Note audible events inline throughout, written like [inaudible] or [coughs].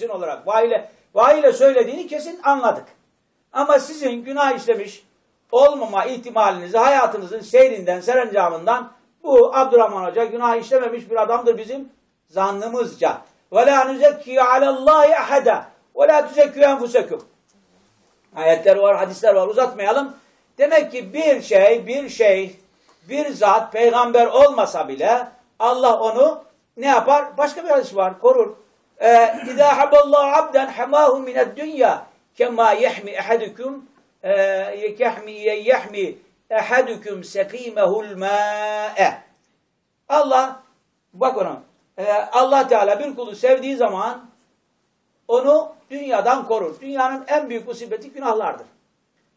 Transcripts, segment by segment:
kesin olarak vahiyle, vahiyle söylediğini kesin anladık. Ama sizin günah işlemiş olmama ihtimalinizi hayatınızın seyrinden, serencamından bu Abdurrahman Hoca günah işlememiş bir adamdır bizim zannımızca. La nuzekki alallahi ahada ve la tuzekki enfusekum. Ayetler var, hadisler var. Uzatmayalım. Demek ki bir şey, bir şey, bir zat peygamber olmasa bile Allah onu ne yapar? Başka bir hadis var, korur. Ee, İzâ haballahu abden hamâhu mined dünya kemâ yehmi ehadukum e, yehmi yehmi ehadukum sekîmehul mâ'e. Allah bak ona. Ee, Allah Teala bir kulu sevdiği zaman onu dünyadan korur. Dünyanın en büyük musibeti günahlardır.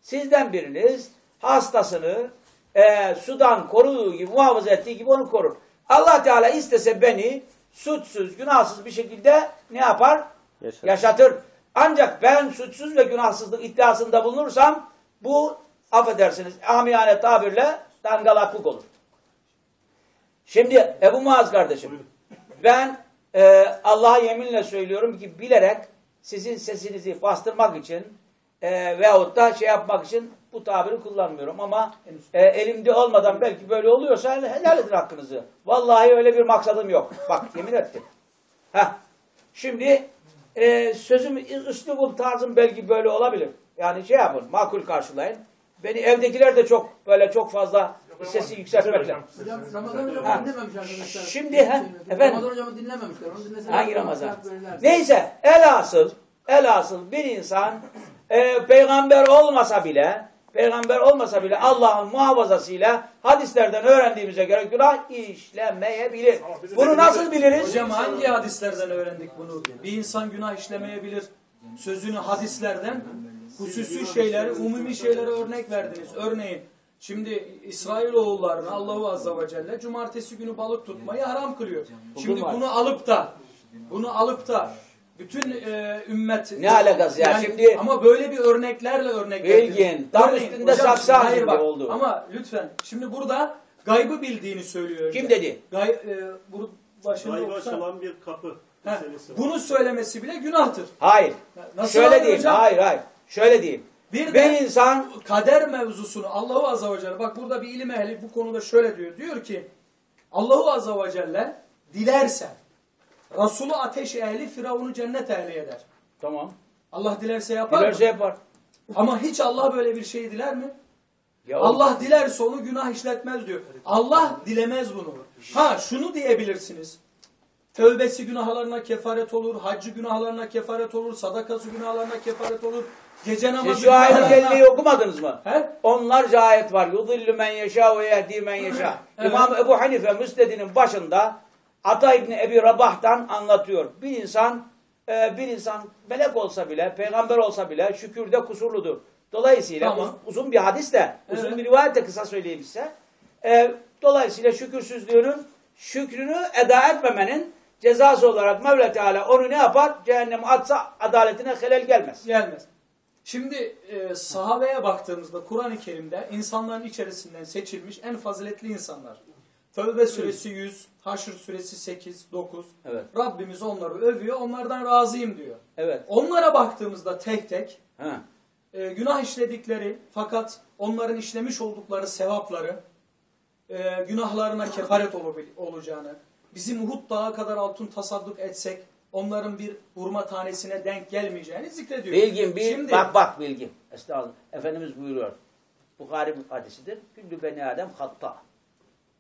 Sizden biriniz hastasını e, sudan koruduğu gibi, muhafaza ettiği gibi onu korur. Allah Teala istese beni suçsuz, günahsız bir şekilde ne yapar? Yaşatır. Yaşatır. Ancak ben suçsuz ve günahsızlık iddiasında bulunursam bu affedersiniz amiyane tabirle dangalaklık olur. Şimdi Ebu Muaz kardeşim ben e, Allah'a yeminle söylüyorum ki bilerek sizin sesinizi bastırmak için e, veyahut da şey yapmak için bu tabiri kullanmıyorum ama e, elimde olmadan belki böyle oluyorsa helal edin hakkınızı. Vallahi öyle bir maksadım yok. Bak [laughs] yemin ettim. Heh. Şimdi e, sözüm, üslubum, tarzım belki böyle olabilir. Yani şey yapın, makul karşılayın. Beni evdekiler de çok böyle çok fazla sesi yükseltmekle. Ramazan Ha. dinlememiş arkadaşlar. Şimdi, ha, efendim? Ramazan hocamı dinlememişler. Onu dinleseler Hangi Ramazan? Neyse elhasıl elhasıl bir insan e, peygamber olmasa bile peygamber olmasa bile Allah'ın muhafazasıyla hadislerden öğrendiğimize göre günah işlemeyebilir. Bunu nasıl biliriz? Hocam hangi hadislerden öğrendik bunu? Bir insan günah işlemeyebilir. Sözünü hadislerden hususi şeyleri, umumi şeylere örnek verdiniz. Örneğin şimdi İsrailoğullarına Allahu Azze ve Celle cumartesi günü balık tutmayı haram kılıyor. Şimdi bunu alıp da bunu alıp da bütün e, ümmet Ne alakası ya? Şimdi- ama böyle bir örneklerle örnek Bilgin, tam Örneğin, üstünde hocam, saksı bak, oldu. Ama lütfen şimdi burada gaybı bildiğini söylüyor. önce. Kim dedi? Gay, e, bu başında Gayba okusan- açılan bir kapı Heh, bunu söylemesi bile günahtır. Hayır. Nasıl Şöyle hayır diyeyim. hocam? Hayır hayır. Şöyle diyeyim. Bir Bir de insan kader mevzusunu Allahu Azze ve Celle bak burada bir ilim ehli bu konuda şöyle diyor. Diyor ki Allahu Azze ve Celle dilerse Resulü ateş ehli Firavun'u cennet ehli eder. tamam. Allah dilerse yapar Dilerse mı? yapar. Ama hiç Allah böyle bir şey diler mi? Ya Allah dilerse onu günah işletmez diyor. Allah dilemez bunu. Ha şunu diyebilirsiniz. Tövbesi günahlarına kefaret olur, haccı günahlarına kefaret olur, sadakası günahlarına kefaret olur, gece namazı Siz şu günahlarına- kerimeyi okumadınız mı? He? Onlarca ayet var. Yudillu men yeşâ ve yehdi men yeşâ. Evet. İmam Ebu Hanife Müsned'inin başında Ata İbni Ebi Rabah'tan anlatıyor. Bir insan e, bir insan melek olsa bile, peygamber olsa bile şükürde kusurludur. Dolayısıyla Tamam. uz- uzun bir hadis de, uzun Evet. bir rivayet de kısa söyleyeyim size. E, dolayısıyla şükürsüzlüğünün, şükrünü eda etmemenin cezası olarak Mevla Teala onu ne yapar? Cehenneme atsa adaletine helal gelmez. Gelmez. Şimdi e, sahabeye baktığımızda Kur'an-ı Kerim'de insanların içerisinden seçilmiş en faziletli insanlar. Tövbe suresi 100, Haşr suresi 8, 9. Evet. Rabbimiz onları övüyor, onlardan razıyım diyor. Evet. Onlara baktığımızda tek tek Ha. e, günah işledikleri fakat onların işlemiş oldukları sevapları e, günahlarına kefaret olabil- olacağını, bizim Uhud dağı kadar altın tasadduk etsek onların bir hurma tanesine denk gelmeyeceğini zikrediyor. Bilgin bil, Şimdi, bak bak bilgin. Estağfurullah. Efendimiz buyuruyor. Bukhari hadisidir. Küllü beni Adem hatta.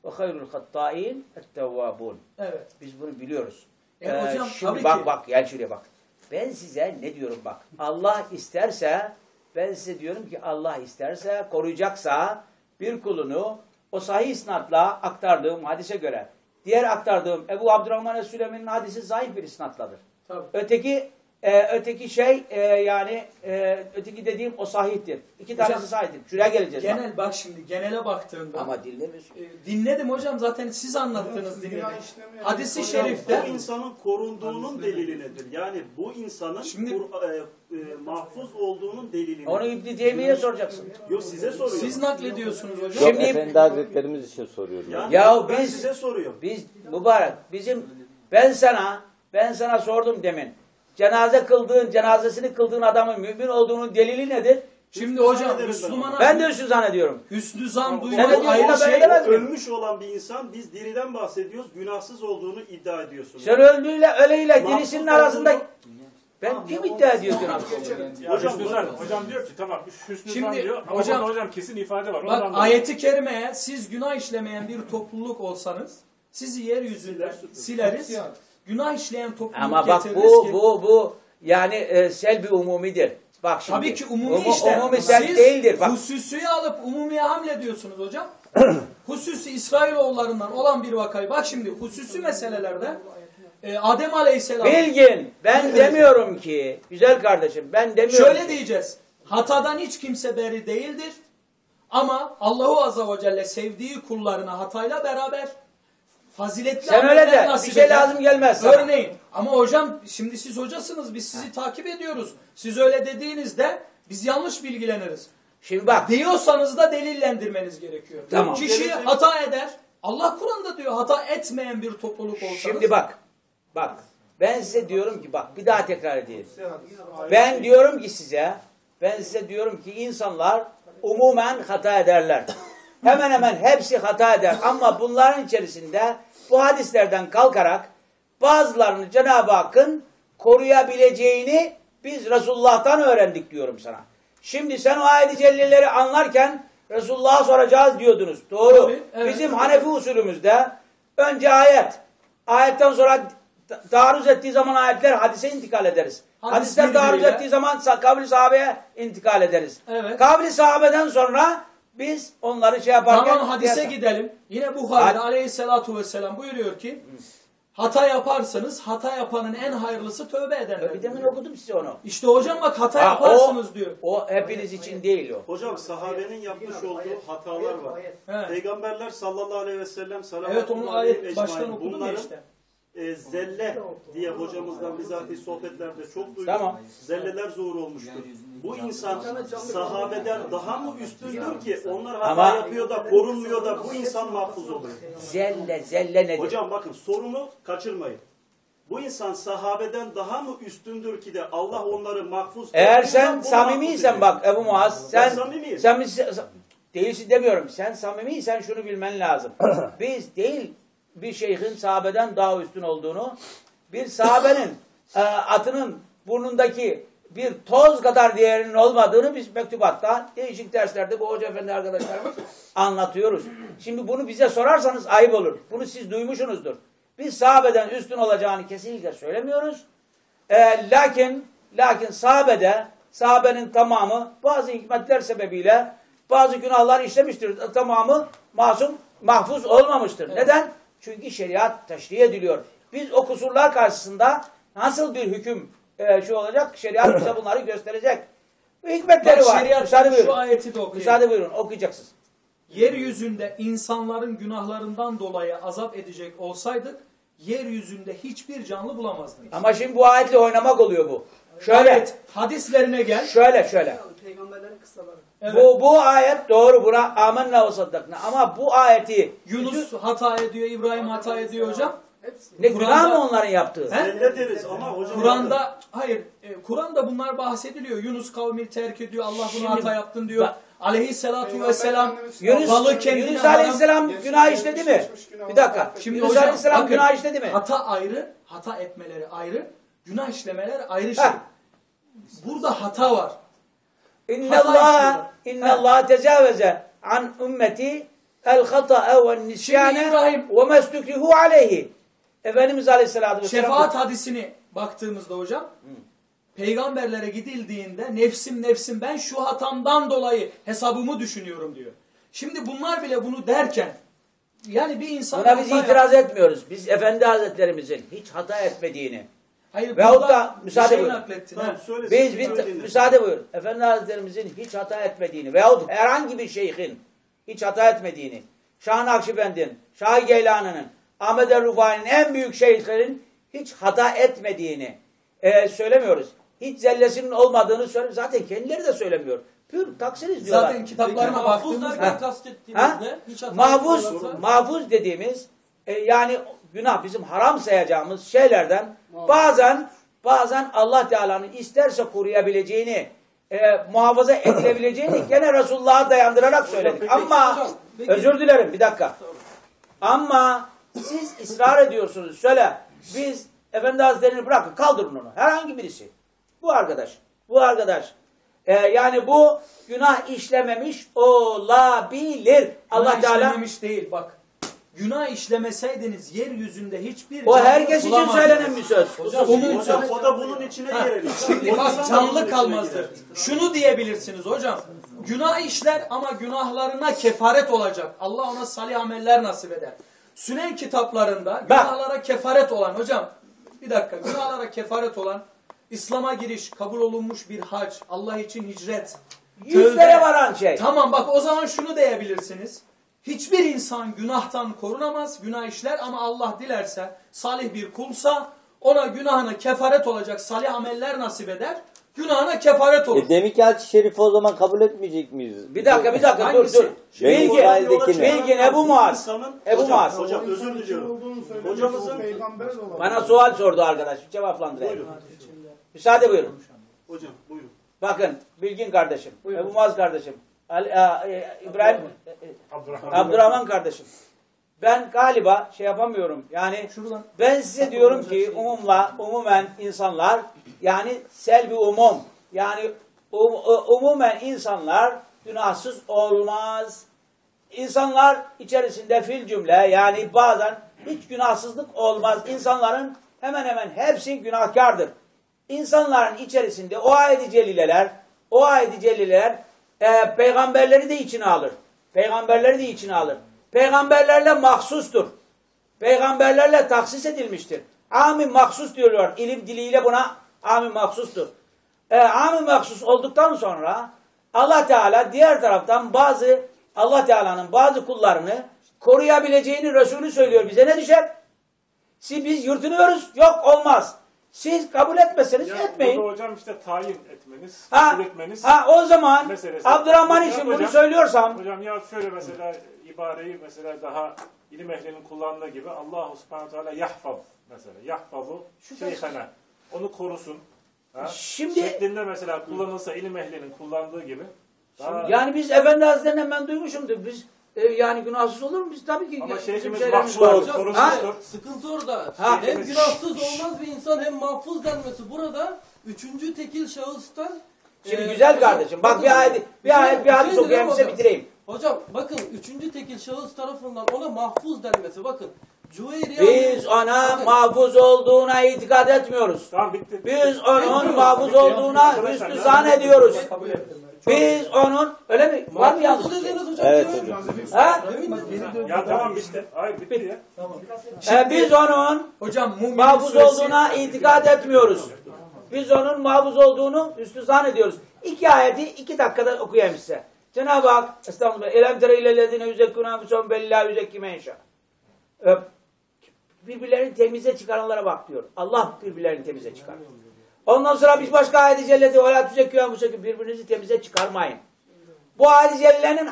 Ve hayrul hattâin ettevvâbun. Evet. Biz bunu biliyoruz. E hocam, şimdi bak ki. bak gel şuraya bak. Ben size ne diyorum bak. Allah isterse ben size diyorum ki Allah isterse koruyacaksa bir kulunu o sahih isnatla aktardığım hadise göre diğer aktardığım Ebu Abdurrahman Es-Süleyman'ın hadisi zayıf bir isnatladır. Tabii. Öteki e, öteki şey e, yani e, öteki dediğim o sahihtir. İki Hocam, tanesi sahihtir. Şuraya geleceğiz. bak. Genel bak şimdi genele baktığında Ama dinlemiyorsun. e, dinledim hocam zaten siz anlattınız dinledim. Hadisi Bu şerifte insanın korunduğunun delili nedir? Yani bu insanın Şimdi- Kur- e, e, mahfuz olduğunun delili Onu nedir? İbn Teymiye'ye soracaksın. Yok size soruyorum. siz naklediyorsunuz hocam. Yok Şimdi- Efendi Hazretlerimiz için soruyorum. Yani Ya ben biz- size soruyorum. Biz mübarek bizim ben sana ben sana sordum demin. Cenaze kıldığın, cenazesini kıldığın adamın mümin olduğunun delili nedir? Şimdi hocam zannederim ben Müslümana Ben de üstü zannediyorum. hüsnü zan duymak ayrı şey. Ölmüş olan bir insan biz diriden bahsediyoruz. Günahsız olduğunu iddia ediyorsunuz. Sen öldüğüyle öleyle dirisinin arasında ben kim iddia ediyor günahsız olduğunu? Hocam, Hüsnü Zan, hocam diyor ki tamam Hüsnü Şimdi Zan diyor ama hocam- hocam kesin ifade var. Bak ayeti kerimeye siz günah işlemeyen bir topluluk olsanız sizi yeryüzünden sileriz. Günah işleyen topluluk Ama bak bu ki bu bu yani e, selbi umumidir. Bak şimdi. Tabii ki umumi Umu- işte. Umumi sel Siz değildir. Bak hususiyi alıp umumiye hamle diyorsunuz hocam. [clears throat] hususi İsrailoğullarından olan bir vakayı. Bak şimdi hususi meselelerde e, Adem Aleyhisselam bilgin ben demiyorum ki güzel kardeşim ben demiyorum şöyle ki. diyeceğiz. Hatadan hiç kimse beri değildir. Ama Allahu Azze ve Celle sevdiği kullarına hatayla beraber faziletli Sen öyle de, bir şey eder. lazım gelmez sana. Örneğin ama hocam şimdi siz hocasınız biz sizi takip ediyoruz. Siz öyle dediğinizde biz yanlış bilgileniriz. Şimdi bak Diyorsanız da delillendirmeniz gerekiyor. Tamam. Kişi Gelecek- hata eder. Allah Kur'an'da diyor hata etmeyen bir topluluk olsanız. şimdi bak bak ben size diyorum ki bak bir daha tekrar edeyim. Ben diyorum ki size ben size diyorum ki insanlar umumen hata ederler. Hemen hemen hepsi hata eder ama bunların içerisinde bu hadislerden kalkarak bazılarını Cenab-ı Hakk'ın koruyabileceğini biz Resulullah'tan öğrendik diyorum sana. Şimdi sen o ayet-i celleleri anlarken Resulullah'a soracağız diyordunuz. Doğru. Tabii, evet. Bizim Hanefi usulümüzde önce ayet. Ayetten sonra ta- taarruz ettiği zaman ayetler hadise intikal ederiz. Hadis Hadisler taarruz ettiği zaman kavli sahabeye intikal ederiz. Evet. Kavli sahabeden sonra biz onları şey yaparken... Tamam hadise diğer- gidelim. Yine Bukhari'de aleyhissalatu vesselam buyuruyor ki hata yaparsanız hata yapanın en hayırlısı tövbe Bir edenler. demin okudum size onu. İşte hocam bak hata Ha, yaparsınız diyor. O hepiniz için değil o. Hocam sahabenin yapmış olduğu hatalar var. Evet. Peygamberler sallallahu aleyhi ve sellem salavatullah Evet onu aleyhi ayet baştan okudum ya Bunların, işte. E, zelle diye hocamızdan bizatihi sohbetlerde çok duyduk. Tamam. Zelleler zuhur olmuştur. Bu insan sahabeden daha mı üstündür ki onlar hata Ama- yapıyor da korunmuyor da bu insan mahfuz oluyor. Zelle, zelle nedir? Hocam bakın sorumu kaçırmayın. Bu insan sahabeden daha mı üstündür ki de Allah onları mahfuz Eğer sen samimiysen bak Ebu Muaz sen samimiyim. sen değilsin demiyorum. Sen samimiysen şunu bilmen lazım. [clears throat] Biz değil bir şeyhin sahabeden daha üstün olduğunu, bir sahabenin e, atının burnundaki bir toz kadar değerinin olmadığını biz mektubatta değişik derslerde bu hoca efendi arkadaşlarımız anlatıyoruz. Şimdi bunu bize sorarsanız ayıp olur. Bunu siz duymuşsunuzdur. Biz sahabeden üstün olacağını kesinlikle söylemiyoruz. E, lakin lakin sahabede sahabenin tamamı bazı hikmetler sebebiyle bazı günahlar işlemiştir. Tamamı masum mahfuz olmamıştır. Neden? Çünkü şeriat teşri ediliyor. Biz o kusurlar karşısında nasıl bir hüküm e, şu olacak? Şeriat bize [clears throat] bunları gösterecek. Bu hikmetleri Bak var. şeriat Müsaade şu buyurun. ayeti de okuyayım. Müsaade buyurun. Okuyacaksınız. Yeryüzünde insanların günahlarından dolayı azap edecek olsaydık yeryüzünde hiçbir canlı bulamazdınız. Ama şimdi bu ayetle oynamak oluyor bu. Şöyle, Ayet hadislerine gel. şöyle, şöyle. Peygamberlerin kıssaları. Evet. Bu, bu ayet doğru buna amenna ve saddakna. Ama bu ayeti Yunus hata ediyor, İbrahim hata ediyor hocam. Hepsi. ne günah mı onların yaptığı? He? Deriz ama hocam Kur'an'da hayır, e, Kur'an'da bunlar bahsediliyor. Yunus kavmi terk ediyor. Allah bunu hata yaptın diyor. bak- Aleyhissalatu vesselam Yunus, kendine Yunus haram- Aleyhisselam günah işledi mi? Bir dakika. Şimdi Yunus hocam, Aleyhisselam bakın, günah işledi mi? Hata ayrı, hata etmeleri ayrı, günah işlemeleri ayrı şey. Burada hata var. İnne Allah inne. Allah tecavüze an ümmeti el hata'a ve nisyane ve mestukrihu aleyhi. Efendimiz Aleyhisselatü Vesselam Şefaat hadisini baktığımızda hocam peygamberlere gidildiğinde nefsim nefsim ben şu hatamdan dolayı hesabımı düşünüyorum diyor. Şimdi bunlar bile bunu derken yani bir insan Buna biz itiraz etmiyoruz. Biz Efendi Hazretlerimizin hiç hata etmediğini Hayır, Veyahut da müsaade şey buyurun. Tamam, Biz bir müsaade buyurun. Efendi Hazretlerimizin hiç hata etmediğini veyahut herhangi bir şeyhin hiç hata etmediğini, Şah Nakşibend'in, Şah Geylani'nin, Ahmet el Rufai'nin en büyük şeyhlerin hiç hata etmediğini e, söylemiyoruz. Hiç zellesinin olmadığını söyle zaten kendileri de söylemiyor. Pür taksiriz diyorlar. Zaten kitaplarına baktığımızda kastettiğimizde hiç hata Mahfuz, mahfuz dediğimiz e, yani günah bizim haram sayacağımız şeylerden bazen bazen Allah Teala'nın isterse koruyabileceğini, e, muhafaza edilebileceğini [coughs] gene Resulullah'a dayandırarak söyledik. Ama özür dilerim bir dakika. Ama siz ısrar ediyorsunuz. Şöyle biz Efendi Hazretleri'ni bırakın kaldırın onu. Herhangi birisi. Bu arkadaş. Bu arkadaş. Ee, yani bu günah işlememiş olabilir. Allah Günah Teala işlememiş değil bak. Günah işlemeseydiniz yeryüzünde hiçbir o herkes için söylenen bir söz. Hocam, Umum Hocam söz. o da bunun içine girelim. Şimdi O bak canlı kalmazdır. Şunu diyebilirsiniz hocam. Günah işler ama günahlarına kefaret olacak. Allah ona salih ameller nasip eder. Sünen kitaplarında günahlara kefaret olan hocam bir dakika günahlara kefaret olan İslam'a giriş, kabul olunmuş bir hac, Allah için hicret, Yüzlere tövbe. varan şey. Tamam bak o zaman şunu diyebilirsiniz. Hiçbir insan günahtan korunamaz, günah işler ama Allah dilerse, salih bir kulsa ona günahına kefaret olacak salih ameller nasip eder. Günahına kefaret olur. E demek ki hadis-i şerifi o zaman kabul etmeyecek miyiz? Bir dakika bir dakika dur Hangisi? dur. Benim Bilgi, İsrail'deki ne? Bilgin Ebu Muaz. Ebu hocam, Muaz. Hocam özür diliyorum. Hocamızın Bana sual sordu arkadaş. Cevaplandırayım. Müsaade buyurun. hocam buyurun. Bakın Bilgin kardeşim, Ebu Muaz kardeşim, Ali, e, e, İbrahim, Abdurrahman. Abdurrahman kardeşim. Ben galiba şey yapamıyorum. Yani Şuradan. ben size diyorum ki umumla, umumen insanlar yani selvi umum. Yani um, u- umumen insanlar günahsız olmaz. İnsanlar içerisinde fil cümle yani bazen hiç günahsızlık olmaz. İnsanların hemen hemen hepsi günahkardır. İnsanların içerisinde o ayet-i celileler, o ayet-i celileler e, peygamberleri de içine alır. Peygamberleri de içine alır. Peygamberlerle mahsustur. Peygamberlerle taksis edilmiştir. Amin mahsus diyorlar. İlim diliyle buna amin mahsustur. E, amin mahsus olduktan sonra Allah Teala diğer taraftan bazı Allah Teala'nın bazı kullarını koruyabileceğini Resulü söylüyor. Bize ne düşer? Siz biz yurtunuyoruz. Yok olmaz. Siz kabul etmeseniz Ya etmeyin. burada hocam işte tayin etmeniz, Ha, kabul etmeniz. ha o zaman meselesi. Abdurrahman Ya için hocam- bunu söylüyorsam Hocam ya şöyle mesela ibareyi mesela daha ilim ehlinin kullandığı gibi Allahu subhanahu teala yahfaz mesela. Yahfazu şeyhana. Onu korusun. Ha? Şimdi- Şeklinde mesela kullanılsa ilim ehlinin kullandığı gibi. Daha, yani biz Efendi Hazretlerinden ben duymuşumdur. Biz e, yani günahsız olur mu? Biz tabii ki ama şeyhimiz mahfuz, korunmuştur. Sıkıntı orada. Ha. hem günahsız olmaz bir insan hem mahfuz denmesi. Burada üçüncü tekil şahıstan Şimdi e, güzel kardeşim. Bak bir ayet bir ayet bir hadis okuyayım size bitireyim. Hocam bakın üçüncü tekil şahıs tarafından ona mahfuz denmesi. Bakın Cüveyriye Biz ona mahfuz olduğuna itikad etmiyoruz. Tamam bitti. Biz onun mahfuz olduğuna üstü zannediyoruz. Biz onun öyle mi? Var mı yanlış? Mahfuz şey? Evet hocam. Ha? Ya tamam bitti. Hayır bitti ya. E, biz onun Hocam Mumin mahfuz olduğuna itikad etmiyoruz. Biz onun mahfuz olduğunu üstü zannediyoruz. İki ayeti iki dakikada okuyayım size. Cenab-ı Hak estağfurullah elem tere ilellezine yüzekkûne enfusehum bellâ yüzekkime inşa. Birbirlerini temize çıkaranlara bak diyor. Allah birbirlerini temize çıkar. Ondan sonra bir başka ayet-i celleti ve la tüzekkûne birbirinizi temize çıkarmayın. Bu ayet-i cellenin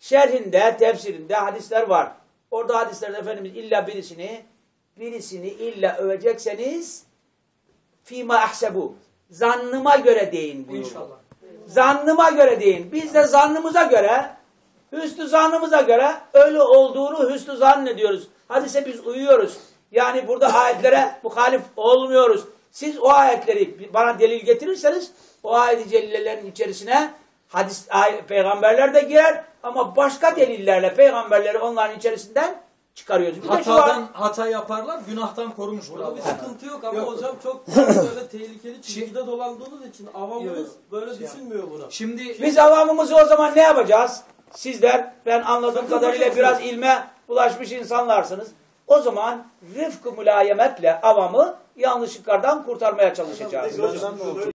şerhinde, tefsirinde hadisler var. Orada hadislerde Efendimiz illa birisini birisini illa övecekseniz fima ahsebu zannıma göre deyin buyurdu. İnşallah. Zannıma göre deyin. Biz de zannımıza göre hüsnü zannımıza göre öyle olduğunu hüsnü zannediyoruz. Hadise biz uyuyoruz. Yani burada ayetlere muhalif olmuyoruz. Siz o ayetleri bana delil getirirseniz o ayet-i cellelerin içerisine hadis peygamberler de girer ama başka delillerle peygamberleri onların içerisinden çıkarıyoruz. Bir şu var. hatadan hata yaparlar, günahtan korumuştur Burada bir sıkıntı yok ama hocam çok [clears throat] böyle tehlikeli çizgide dolandığınız için avamımız Yok. böyle düşünmüyor buna. Şimdi Biz avamımızı o zaman ne yapacağız? Sizler ben anladığım kadarıyla biraz ilme bulaşmış insanlarsınız. O zaman rıfkı mülayemetle avamı yanlışlıklardan kurtarmaya çalışacağız.